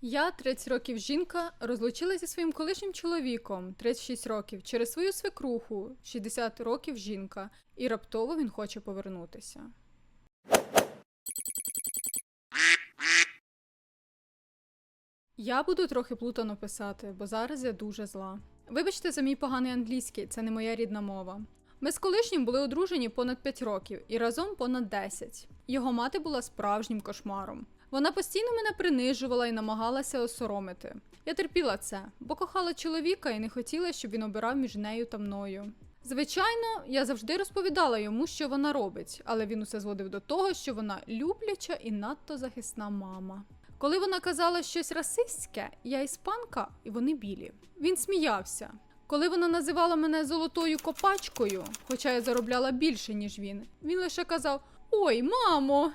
Я 30 років жінка, розлучилася зі своїм колишнім чоловіком 36 років через свою свекруху 60 років жінка, і раптово він хоче повернутися. Я буду трохи плутано писати, бо зараз я дуже зла. Вибачте за мій поганий англійський, це не моя рідна мова. Ми з колишнім були одружені понад 5 років і разом понад 10. Його мати була справжнім кошмаром. Вона постійно мене принижувала і намагалася осоромити. Я терпіла це, бо кохала чоловіка і не хотіла, щоб він обирав між нею та мною. Звичайно, я завжди розповідала йому, що вона робить, але він усе зводив до того, що вона любляча і надто захисна мама. Коли вона казала щось расистське, я іспанка, і вони білі. Він сміявся. Коли вона називала мене золотою копачкою, хоча я заробляла більше, ніж він, він лише казав: Ой, мамо!